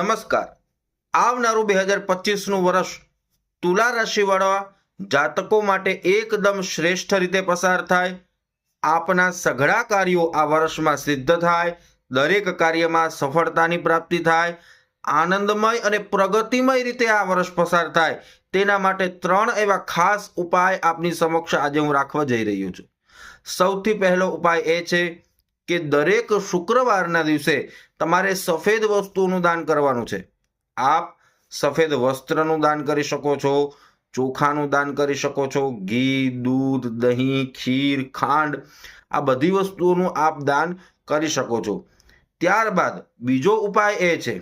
નમસ્કાર. આવનારું બે હજાર પચીસનું વર્ષ તુલા રાશિવાળા જાતકો માટે એકદમ શ્રેષ્ઠ રીતે પસાર થાય. આપના સઘળા કાર્યો આ વર્ષમાં સિદ્ધ થાય. દરેક કાર્યમાં સફળતાની પ્રાપ્તિ થાય. આનંદમય અને પ્રગતિમય રીતે આ વર્ષ પસાર થાય. તેના માટે ત્રણ એવા ખાસ ઉપાય આપની સમક્ષ આજે હું રાખવા જઈ રહ્યો છું. સૌથી પહેલો ઉપાય એ છે કે દરેક શુક્રવારના દિવસે તમારે સફેદ વસ્તુનું દાન કરવાનું છે. આપ સફેદ વસ્ત્રનું દાન કરી શકો છો, ચોખાનું દાન કરી શકો છો, ઘી, દૂધ, દહીં, ખીર, ખાંડ, આ બધી વસ્તુઓનું આપ દાન કરી શકો છો. ત્યારબાદ બીજો ઉપાય એ છે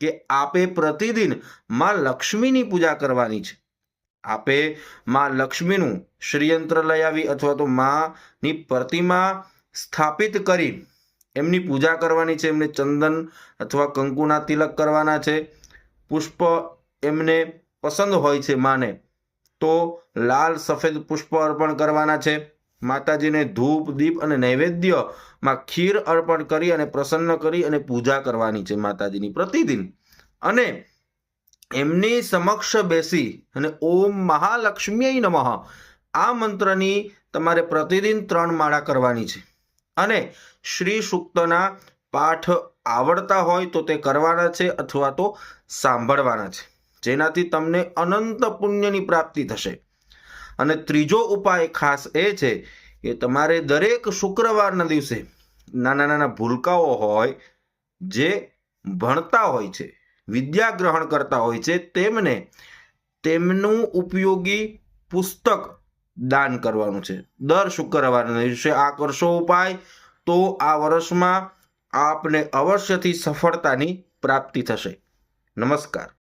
કે આપે પ્રતિદિનમાં લક્ષ્મીની પૂજા કરવાની છે. આપે માં લક્ષ્મીનું શ્રીયંત્ર લઈ આવી અથવા તો માની પ્રતિમા સ્થાપિત કરી એમની પૂજા કરવાની છે, એમને ચંદન અથવા કંકુના તિલક કરવાના છે. પુષ્પ એમને પસંદ હોય છે માને તો લાલ સફેદ પુષ્પ અર્પણ કરવાના છે. માતાજીને ધૂપ, દીપ અને નૈવેદ્યમાં ખીર અર્પણ કરી અને પ્રસન્ન કરી અને પૂજા કરવાની છે માતાજીની પ્રતિદિન. અને એમની સમક્ષ બેસી અને ઓમ મહાલક્ષ્મી નમઃ આ મંત્રની તમારે પ્રતિદિન ત્રણ માળા કરવાની છે. અને શ્રી સૂક્તના પાઠ આવડતા હોય તો તે કરવાના છે અથવા તો સાંભળવાના છે. જેનાથી તમને અનંત પુણ્યની પ્રાપ્તિ થશે. અને ત્રીજો ઉપાય ખાસ એ છે કે તમારે દરેક શુક્રવારના દિવસે નાના નાના ભૂલકાઓ હોય, જે ભણતા હોય છે, વિદ્યા ગ્રહણ કરતા હોય છે, તેમને તેમનું ઉપયોગી પુસ્તક દાન કરવાનું છે. દર શુક્રવારના દિવસે આ કરશો ઉપાય તો આ વર્ષમાં આપને અવશ્યથી સફળતાની પ્રાપ્તિ થશે. નમસ્કાર.